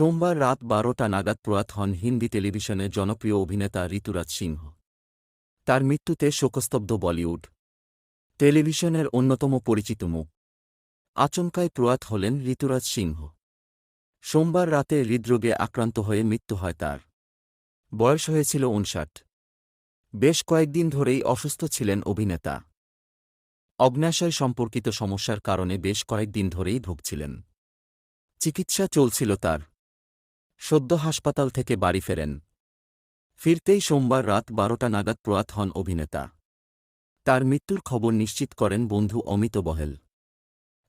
সোমবার রাত বারোটা নাগাদ প্রয়াত হন হিন্দি টেলিভিশনে জনপ্রিয় অভিনেতা ঋতুরাজ সিংহ। তার মৃত্যুতে শোকস্তব্ধ বলিউড টেলিভিশনের অন্যতম পরিচিত মুখ। আচমকায় প্রয়াত হলেন ঋতুরাজ সিংহ। সোমবার রাতে হৃদরোগে আক্রান্ত হয়ে মৃত্যু হয় তার। বয়স হয়েছিল উনষাট বেশ কয়েকদিন ধরেই অসুস্থ ছিলেন অভিনেতা। অগ্ন্যাশয় সম্পর্কিত সমস্যার কারণে বেশ কয়েকদিন ধরেই ভুগছিলেন। চিকিৎসা চলছিল তার। সদ্য হাসপাতাল থেকে বাড়ি ফেরেন। ফিরতেই সোমবার রাত বারোটা নাগাদ প্রয়াত হন অভিনেতা। তার মৃত্যুর খবর নিশ্চিত করেন বন্ধু অমিত বহেল।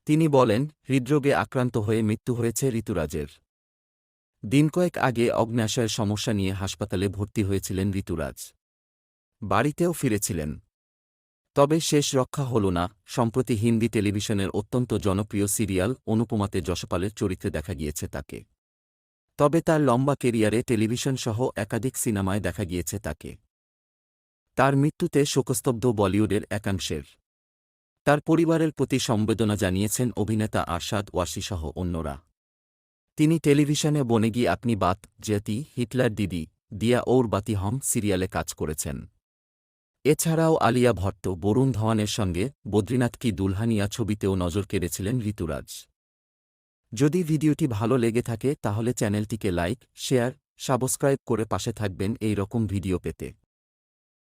তিনি বলেন, হৃদরোগে আক্রান্ত হয়ে মৃত্যু হয়েছে ঋতুরাজের। দিন কয়েক আগে অগ্ন্যাশয়ের সমস্যা নিয়ে হাসপাতালে ভর্তি হয়েছিলেন ঋতুরাজ। বাড়িতেও ফিরেছিলেন। তবে শেষ রক্ষা হল না, সম্প্রতি হিন্দি টেলিভিশনের অত্যন্ত জনপ্রিয় সিরিয়াল অনুপমাতে যশপালের চরিত্রে দেখা গিয়েছে তাকে। তবে তার লম্বা কেরিয়ারে টেলিভিশন সহ একাধিক সিনেমায় দেখা গিয়েছে তাকে। তার মৃত্যুতে শোকস্তব্ধ বলিউডের একাংশের। তার পরিবারের প্রতি সমবেদনা জানিয়েছেন অভিনেতা আরশাদ ওয়াসিসহ অন্যরা। তিনি টেলিভিশনে বনেগি আপনি বাত জেতি হিটলার দিদি, দিয়া ওর বাতি হম সিরিয়ালে কাজ করেছেন। এছাড়াও আলিয়া ভট্ট, বরুণ ধওয়ানের সঙ্গে বদ্রীনাথ কি দুলহানিয়া ছবিতেও নজর কেড়েছিলেন ঋতুরাজ। যদি ভিডিওটি ভালো লেগে থাকে তাহলে চ্যানেলটিকে লাইক, শেয়ার, সাবস্ক্রাইব করে পাশে থাকবেন এই রকম ভিডিও পেতে।